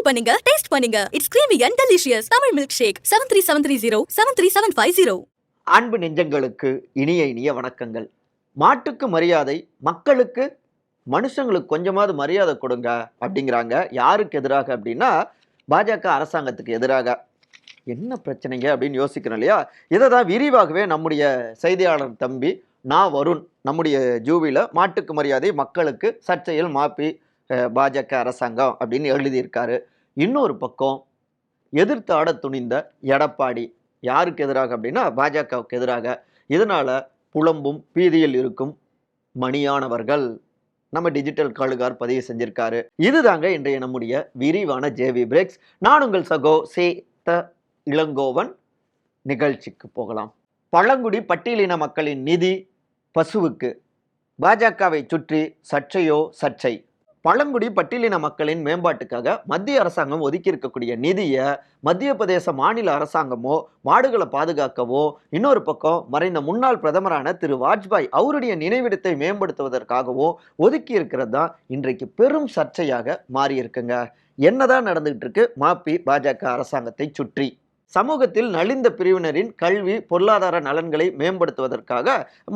Try பண்ணுங்க taste பண்ணுங்க. It's creamy and delicious Tamil milk shake seven three seven three zero seven three seven five zero அன்பு நெஞ்சங்களுக்கு இனிய இனிய வணக்கங்கள். மாட்டுக்கு மரியாதை மக்களுக்கு மனுஷங்களுக்கு கொஞ்சமாவது மரியாதை கொடுங்க அப்படிங்கிறாங்க. யாருக்கு எதிராக அப்படின்னா பாஜக அரசாங்கத்துக்கு எதிராக. என்ன பிரச்சனைங்க அப்படின்னு யோசிக்கிறோம் இல்லையா? இதை தான் விரிவாகவே நம்முடைய செய்தியாளர் தம்பி நான் வருண் நம்முடைய ஜூவியில் மாட்டுக்கு மரியாதை மக்களுக்கு சர்ச்சையில் மாப்பி பாஜக அரசாங்கம் அப்படின்னு எழுதியிருக்காரு. இன்னொரு பக்கம் எதிர்த்து ஆட துணிந்த எடப்பாடி யாருக்கு எதிராக அப்படின்னா பாஜகவுக்கு எதிராக. இதனால் புலம்பும் பீதியில் இருக்கும் மணியானவர்கள் நம்ம டிஜிட்டல் காலுகார் பதிவு செஞ்சிருக்காரு. இதுதாங்க இன்றைய நம்முடைய விரிவான ஜேவி பிரேக்ஸ் நான் உங்கள் சகோ சே த இளங்கோவன். நிகழ்ச்சிக்கு போகலாம். பழங்குடி பட்டியலின மக்களின் நிதி பசுவுக்கு. பாஜகவை சுற்றி சர்ச்சையோ சர்ச்சை. பழங்குடி பட்டியலின மக்களின் மேம்பாட்டுக்காக மத்திய அரசாங்கம் ஒதுக்கி இருக்கக்கூடிய நிதியை மத்திய பிரதேச மாநில அரசாங்கமோ மாடுகளை பாதுகாக்கவோ இன்னொரு பக்கம் மறைந்த முன்னாள் பிரதமரான திரு வாஜ்பாய் அவருடைய நினைவிடத்தை மேம்படுத்துவதற்காகவோ ஒதுக்கி இருக்கிறது தான் இன்றைக்கு பெரும் சர்ச்சையாக மாறியிருக்குங்க. என்னதான் நடந்துகிட்டு இருக்கு மாப்பி பாஜக அரசாங்கத்தை சுற்றி. சமூகத்தில் நலிந்த பிரிவினரின் கல்வி பொருளாதார நலன்களை மேம்படுத்துவதற்காக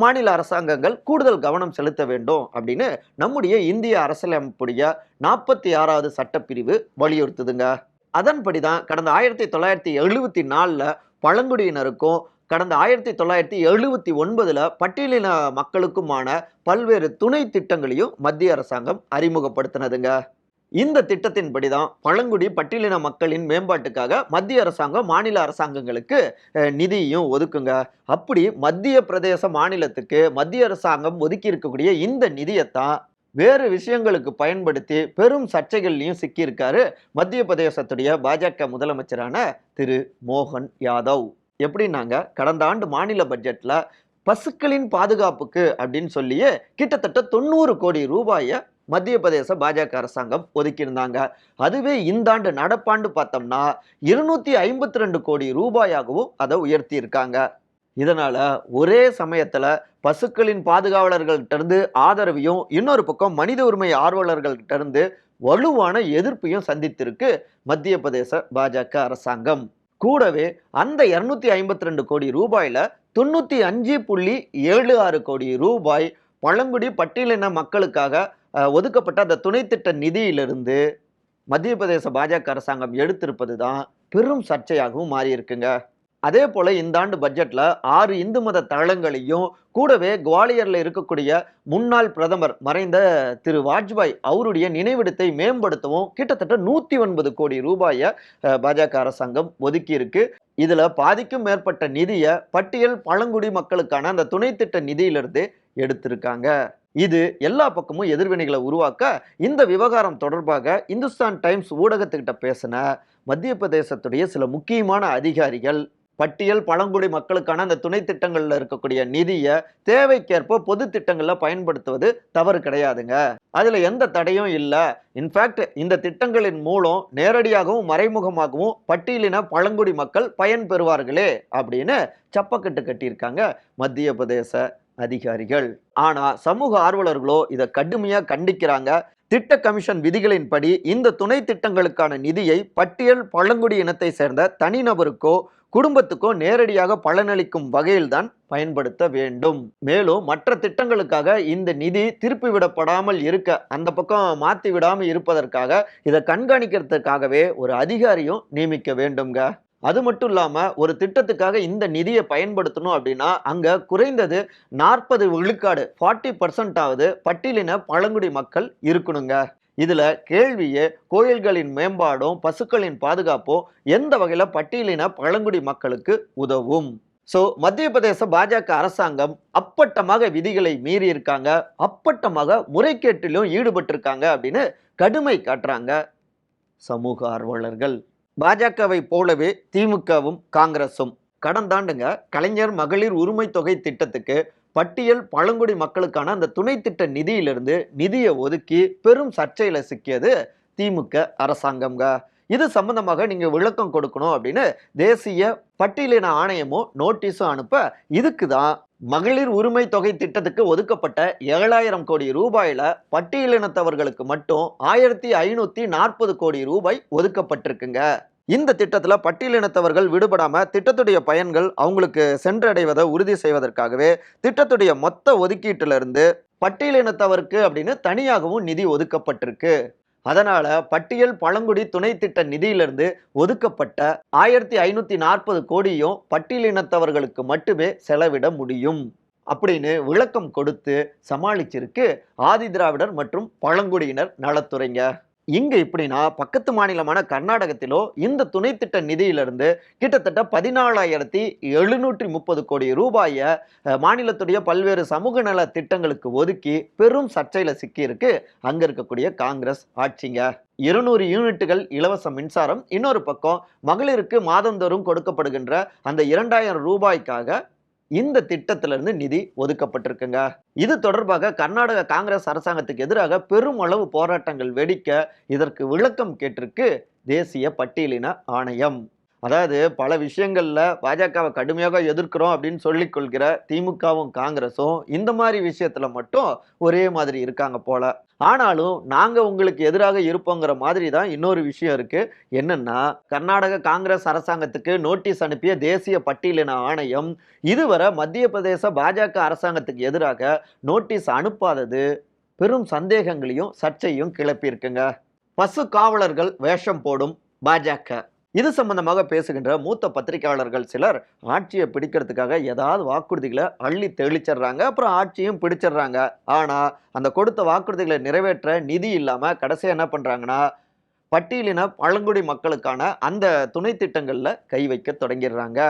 மாநில அரசாங்கங்கள் கூடுதல் கவனம் செலுத்த வேண்டும் அப்படின்னு நம்முடைய இந்திய அரசியலமைப்புடைய நாற்பத்தி ஆறாவது சட்டப்பிரிவு வலியுறுத்துதுங்க. அதன்படி தான் கடந்த ஆயிரத்தி தொள்ளாயிரத்தி எழுபத்தி நாலில் பழங்குடியினருக்கும் கடந்த ஆயிரத்தி தொள்ளாயிரத்தி எழுபத்தி ஒன்பதில் பட்டியலின மக்களுக்குமான பல்வேறு துணை திட்டங்களையும் மத்திய அரசாங்கம் அறிமுகப்படுத்தினதுங்க. இந்த திட்டத்தின்படி தான் பழங்குடி பட்டியலின மக்களின் மேம்பாட்டுக்காக மத்திய அரசாங்கம் மாநில அரசாங்கங்களுக்கு நிதியும் ஒதுக்குங்க. அப்படி மத்திய பிரதேச மாநிலத்துக்கு மத்திய அரசாங்கம் ஒதுக்கி இருக்கக்கூடிய இந்த நிதியைத்தான் வேறு விஷயங்களுக்கு பயன்படுத்தி பெரும் சர்ச்சைகள்லையும் சிக்கியிருக்காரு மத்திய பிரதேசத்துடைய பாஜக முதலமைச்சரான திரு. மோகன் யாதவ். எப்படின்னாங்க கடந்த ஆண்டு மாநில பட்ஜெட்டில் பசுக்களின் பாதுகாப்புக்கு அப்படின்னு சொல்லியே கிட்டத்தட்ட தொண்ணூறு கோடி ரூபாயை மத்திய பிரதேச பாஜக அரசாங்கம் ஒதுக்கியிருந்தாங்க. அதுவே இந்த ஆண்டு நடப்பாண்டு பார்த்தோம்னா இருநூத்தி ஐம்பத்தி ரெண்டு கோடி ரூபாயாகவும் அதை உயர்த்தி இருக்காங்க இதனால ஒரே சமயத்துல பசுக்களின் பாதுகாவலர்கள்ட்ட இருந்து ஆதரவையும் இன்னொரு பக்கம் மனித உரிமை ஆர்வலர்கள்ட்ட இருந்து வலுவான எதிர்ப்பையும் சந்தித்திருக்கு மத்திய பிரதேச பாஜக அரசாங்கம். கூடவே அந்த இருநூத்தி ஐம்பத்தி ரெண்டு கோடி ரூபாயில தொண்ணூத்தி அஞ்சு புள்ளி ஏழு ஆறு கோடி ரூபாய் பழங்குடி பட்டியலின மக்களுக்காக ஒதுக்கப்பட்ட அந்த துணை திட்ட நிதியிலிருந்து மத்திய பிரதேச பாஜக அரசாங்கம் எடுத்திருப்பது தான் பெரும் சர்ச்சையாகவும் மாறியிருக்குங்க. அதே போல இந்த ஆண்டு பட்ஜெட்ல ஆறு இந்து மத தளங்களையும் கூடவே குவாலியர்ல இருக்கக்கூடிய முன்னாள் பிரதமர் மறைந்த திரு வாஜ்பாய் அவருடைய நினைவிடத்தை மேம்படுத்தவும் கிட்டத்தட்ட நூத்தி ஒன்பது கோடி ரூபாயை பாஜக அரசாங்கம் ஒதுக்கி இருக்கு இதுல பாதிக்கும் மேற்பட்ட நிதியை பட்டியல் பழங்குடி மக்களுக்கான அந்த துணை திட்ட நிதியிலிருந்து எடுத்திருக்காங்க. இது எல்லா பக்கமும் எதிர்வினைகளை உருவாக்க இந்த விவகாரம் தொடர்பாக இந்துஸ்தான் டைம்ஸ் ஊடகத்துக்கிட்ட பேசின மத்திய பிரதேசத்துடைய சில முக்கியமான அதிகாரிகள் பட்டியல் பழங்குடி மக்களுக்கான அந்த துணை திட்டங்களில் இருக்கக்கூடிய நிதியை தேவைக்கேற்ப பொது திட்டங்களில் பயன்படுத்துவது தவறு கிடையாதுங்க. அதில் எந்த தடையும் இல்லை. இன்ஃபேக்ட் இந்த திட்டங்களின் மூலம் நேரடியாகவும் மறைமுகமாகவும் பட்டியலின பழங்குடி மக்கள் பயன் பெறுவார்களே அப்படின்னு சப்பக்கட்டு கட்டியிருக்காங்க மத்திய பிரதேச அதிகாரிகள். ஆனால் சமூக ஆர்வலர்களோ இதை கடுமையாக கண்டிக்கிறாங்க. திட்ட கமிஷன் விதிகளின்படி இந்த துணை திட்டங்களுக்கான நிதியை பட்டியல் பழங்குடி இனத்தை சேர்ந்த தனிநபருக்கோ குடும்பத்துக்கோ நேரடியாக பலனளிக்கும் வகையில்தான் பயன்படுத்த வேண்டும். மேலும் மற்ற திட்டங்களுக்காக இந்த நிதி திருப்பி விடப்படாமல் இருக்க அந்த பக்கம் மாற்றி விடாமல் இருப்பதற்காக இதை கண்காணிக்கிறதுக்காகவே ஒரு அதிகாரியும் நியமிக்க வேண்டுங்க அது மட்டும் இல்லாமல் ஒரு திட்டத்துக்காக இந்த நிதியை பயன்படுத்தணும் அப்படின்னா அங்கே குறைந்தது நாற்பது விழுக்காடு ஃபார்ட்டி பர்சன்டாவது பட்டியலின பழங்குடி மக்கள் இருக்கணுங்க. இதில் கேள்வியே கோயில்களின் மேம்பாடும் பசுக்களின் பாதுகாப்பும் எந்த வகையில் பட்டியலின பழங்குடி மக்களுக்கு உதவும்? ஸோ மத்திய பிரதேச பாஜக அரசாங்கம் அப்பட்டமாக விதிகளை மீறி இருக்காங்க. அப்பட்டமாக முறைகேட்டிலும் ஈடுபட்டிருக்காங்க அப்படின்னு கடுமை காட்டுறாங்க சமூக ஆர்வலர்கள். பாஜகவை போலவே திமுகவும் காங்கிரஸும் கடந்தாண்டுங்க கலைஞர் மகளிர் உரிமை தொகை திட்டத்துக்கு பட்டியல் பழங்குடி மக்களுக்கான அந்த துணை திட்ட நிதியிலிருந்து நிதியை ஒதுக்கி பெரும் சர்ச்சையில் சிக்கியது திமுக அரசாங்கம்ங்க. இது சம்பந்தமாக நீங்கள் விளக்கம் கொடுக்கணும் அப்படின்னு தேசிய பட்டியலின ஆணையமும் நோட்டீஸும் அனுப்ப இதுக்கு தான் மகளிர் உரிமை தொகை திட்டத்துக்கு ஒதுக்கப்பட்ட ஏழாயிரம் கோடி ரூபாயில பட்டியலினத்தவர்களுக்கு மட்டும் ஆயிரத்தி ஐநூத்தி நாற்பது கோடி ரூபாய் ஒதுக்கப்பட்டிருக்குங்க. இந்த திட்டத்துல பட்டியலினத்தவர்கள் விடுபடாம திட்டத்துடைய பயன்கள் அவங்களுக்கு சென்றடைவதை உறுதி செய்வதற்காகவே திட்டத்துடைய மொத்த ஒதுக்கீட்டிலிருந்து பட்டியலினத்தவருக்கு அப்படின்னு தனியாகவும் நிதி ஒதுக்கப்பட்டிருக்கு. அதனால் பட்டியல் பழங்குடி துணை திட்ட நிதியிலிருந்து ஒதுக்கப்பட்ட ஆயிரத்தி ஐநூற்றி நாற்பது கோடியும் பட்டியலினத்தவர்களுக்கு மட்டுமே செலவிட முடியும் அப்படின்னு விளக்கம் கொடுத்து சமாளிச்சிருக்கு ஆதி திராவிடர் மற்றும் பழங்குடியினர் நலத்துறைங்க. இங்கே இப்படின்னா பக்கத்து மாநிலமான கர்நாடகத்திலோ இந்த துணை திட்ட நிதியிலிருந்து கிட்டத்தட்ட பதினாலாயிரத்தி எழுநூற்றி முப்பது கோடி ரூபாயை மாநிலத்துடைய பல்வேறு சமூக நல திட்டங்களுக்கு ஒதுக்கி பெரும் சர்ச்சையில் சிக்கியிருக்கு. அங்கே இருக்கக்கூடிய காங்கிரஸ் ஆட்சிங்க. இருநூறு யூனிட்டுகள் இலவச மின்சாரம். இன்னொரு பக்கம் மகளிருக்கு மாதந்தோறும் கொடுக்கப்படுகின்ற அந்த இரண்டாயிரம் ரூபாய்க்காக இந்த திட்டத்திலிருந்து நிதி ஒதுக்கப்பட்டிருக்குங்க. இது தொடர்பாக கர்நாடக காங்கிரஸ் அரசாங்கத்துக்கு எதிராக பெருமளவு போராட்டங்கள் வெடிக்க இதற்கு விளக்கம் கேட்டிருக்கு தேசிய பட்டியலின ஆணையம். அதாவது பல விஷயங்களில் பாஜகவை கடுமையாக எதிர்க்கிறோம் அப்படின்னு சொல்லிக் கொள்கிற திமுகவும் காங்கிரஸும் இந்த மாதிரி விஷயத்தில் மட்டும் ஒரே மாதிரி இருக்காங்க போல. ஆனாலும் நாங்கள் உங்களுக்கு எதிராக இருப்போங்கிற மாதிரி தான் இன்னொரு விஷயம் இருக்குது என்னென்னா கர்நாடக காங்கிரஸ் அரசாங்கத்துக்கு நோட்டீஸ் அனுப்பிய தேசிய பட்டியலின ஆணையம் இதுவரை மத்திய பிரதேச பாஜக அரசாங்கத்துக்கு எதிராக நோட்டீஸ் அனுப்பாதது பெரும் சந்தேகங்களையும் சர்ச்சையும் கிளப்பியிருக்குங்க. பசு காவலர்கள் வேஷம் போடும் பாஜக. இது சம்பந்தமாக பேசுகின்ற மூத்த பத்திரிகையாளர்கள் சிலர் ஆட்சியை பிடிக்கிறதுக்காக ஏதாவது வாக்குறுதிகளை அள்ளி தெளிச்சிடுறாங்க அப்புறம் ஆட்சியும் பிடிச்சிடுறாங்க. ஆனால் அந்த கொடுத்த வாக்குறுதிகளை நிறைவேற்ற நிதி இல்லாமல் கடைசியாக என்ன பண்ணுறாங்கன்னா பட்டியலின பழங்குடி மக்களுக்கான அந்த துணை திட்டங்களில் கை வைக்க தொடங்கிடுறாங்க.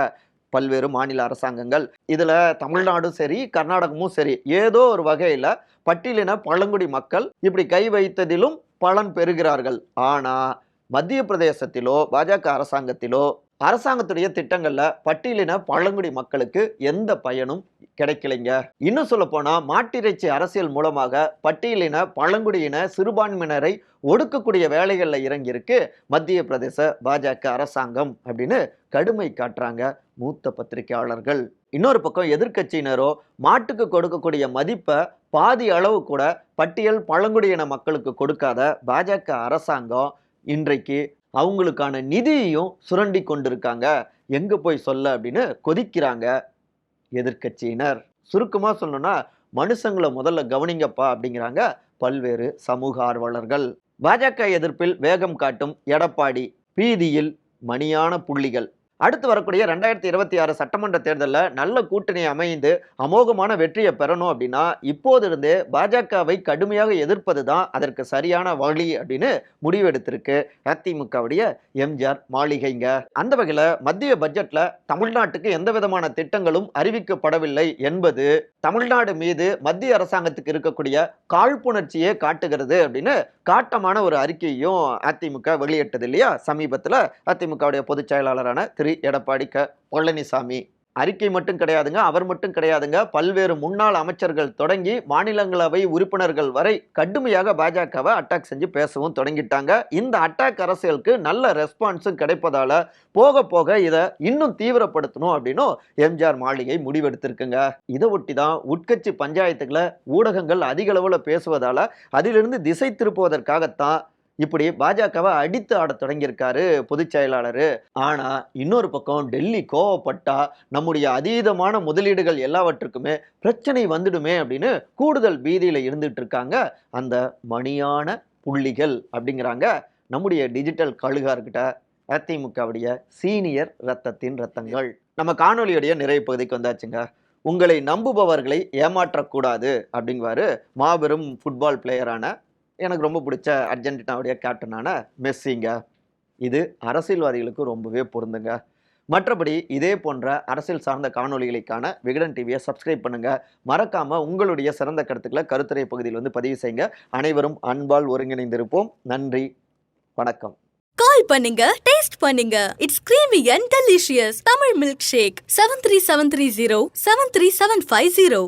பல்வேறு மாநில அரசாங்கங்கள். இதில் தமிழ்நாடும் சரி கர்நாடகமும் சரி ஏதோ ஒரு வகையில் பட்டியலின பழங்குடி மக்கள் இப்படி கை வைத்ததிலும் பலன் பெறுகிறார்கள். ஆனால் மத்திய பிரதேசத்திலோ பாஜக அரசாங்கத்திலோ அரசாங்கத்துடைய திட்டங்கள்ல பட்டியலின பழங்குடி மக்களுக்கு எந்த பயனும் கிடைக்கலைங்க. இன்னும் சொல்ல போனா மாட்டிறைச்சி அரசியல் மூலமாக பட்டியலின பழங்குடியின சிறுபான்மையினரை ஒடுக்கக்கூடிய வேலைகள்ல இறங்கியிருக்கு மத்திய பிரதேச பாஜக அரசாங்கம் அப்படின்னு கடுமை காட்டுறாங்க மூத்த பத்திரிகையாளர்கள். இன்னொரு பக்கம் எதிர்க்கட்சியினரோ மாட்டுக்கு கொடுக்கக்கூடிய மதிப்பை பாதி அளவு கூட பட்டியல் பழங்குடியின மக்களுக்கு கொடுக்காத பாஜக அரசாங்கம் இன்றைக்கு அவங்களுக்கான நிதியையும் சுரண்டி கொண்டிருக்காங்க. எங்க போய் சொல்ல அப்படின்னு கொதிக்கிறாங்க எதிர்க்கட்சியினர். சுருக்கமா சொல்லணும்னா மனுஷங்களை முதல்ல கவனிங்கப்பா அப்படிங்கிறாங்க பல்வேறு சமூக ஆர்வலர்கள். பாஜக எதிர்ப்பில் வேகம் காட்டும் எடப்பாடி. பீதியில் மணியான புள்ளிகள். அடுத்து வரக்கூடிய ரெண்டாயிரத்தி இருபத்தி ஆறு சட்டமன்ற தேர்தலில் நல்ல கூட்டணி அமைந்து அமோகமான வெற்றியை பெறணும் அப்படின்னா இப்போதிருந்தே பாஜகவை கடுமையாக எதிர்ப்பது தான் அதற்கு சரியான வழி அப்படின்னு முடிவெடுத்திருக்கு அதிமுகவுடைய எம்ஜிஆர் மாளிகைங்க. அந்த வகையில் மத்திய பட்ஜெட்டில் தமிழ்நாட்டுக்கு எந்த விதமான திட்டங்களும் அறிவிக்கப்படவில்லை என்பது தமிழ்நாடு மீது மத்திய அரசாங்கத்துக்கு இருக்கக்கூடிய காழ்ப்புணர்ச்சியே காட்டுகிறது அப்படின்னு காட்டமான ஒரு அறிக்கையும் அதிமுக வெளியிட்டது இல்லையா? சமீபத்தில் அதிமுகவுடைய பொதுச் செயலாளரான திரு. எடப்பாடி க. பழனிசாமி. அறிக்கை மட்டும் கிடையாதுங்க அவர் மட்டும் கிடையாதுங்க. பல்வேறு முன்னாள் அமைச்சர்கள் தொடங்கி மாநிலங்களவை உறுப்பினர்கள் வரை கடுமையாக பாஜகவை அட்டாக் செஞ்சு பேசவும் தொடங்கிட்டாங்க. இந்த அட்டாக் அரசியலுக்கு நல்ல ரெஸ்பான்ஸும் கிடைப்பதால போக போக இதை இன்னும் தீவிரப்படுத்தணும் அப்படின்னும் எம்ஜிஆர் மாளிகை முடிவெடுத்திருக்குங்க. இதை ஒட்டி தான் உட்கட்சி பஞ்சாயத்துகளை ஊடகங்கள் அதிக அளவில் பேசுவதால் அதிலிருந்து திசை திருப்புவதற்காகத்தான் இப்படி பாஜகவை அடித்து ஆடத் தொடங்கியிருக்காரு பொதுச் செயலாளர். ஆனால் இன்னொரு பக்கம் டெல்லி கோவப்பட்டா நம்முடைய அதீதமான முதலீடுகள் எல்லாவற்றுக்குமே பிரச்சனை வந்துடுமே அப்படின்னு கூடுதல் பீதியில் இருந்துட்டு இருக்காங்க அந்த மணியான புள்ளிகள் அப்படிங்கிறாங்க நம்முடைய டிஜிட்டல் கழுகார்கிட்ட அதிமுகவுடைய சீனியர் ரத்தத்தின் ரத்தங்கள். நம்ம காணொலியுடைய நிறைவு பகுதிக்கு வந்தாச்சுங்க. உங்களை நம்புபவர்களை ஏமாற்றக்கூடாது அப்படிங்குவாரு மாபெரும் ஃபுட்பால் பிளேயரான எனக்கு ரொம்ப பிடிச்ச அர்ஜென்டினாவுடைய கேப்டனான மெஸ்ஸிங்க. இது அரசியல்வாதிகளுக்கு ரொம்பவே பொருந்துங்க. மற்றபடி இதே போன்ற அரசியல் சார்ந்த காணொளிகளுக்கான விகடன் டிவியை சப்ஸ்கிரைப் பண்ணுங்க. மறக்காம உங்களுடைய சிறந்த கருத்துக்களை கருத்துரை பகுதியில் வந்து பதிவு செய்யுங்க. அனைவரும் அன்பால் ஒருங்கிணைந்திருப்போம். நன்றி. வணக்கம். கால் பண்ணுங்க டேஸ்ட் பண்ணுங்க. It's creamy and delicious Tamil milk shake seven three seven three zero seven three seven five zero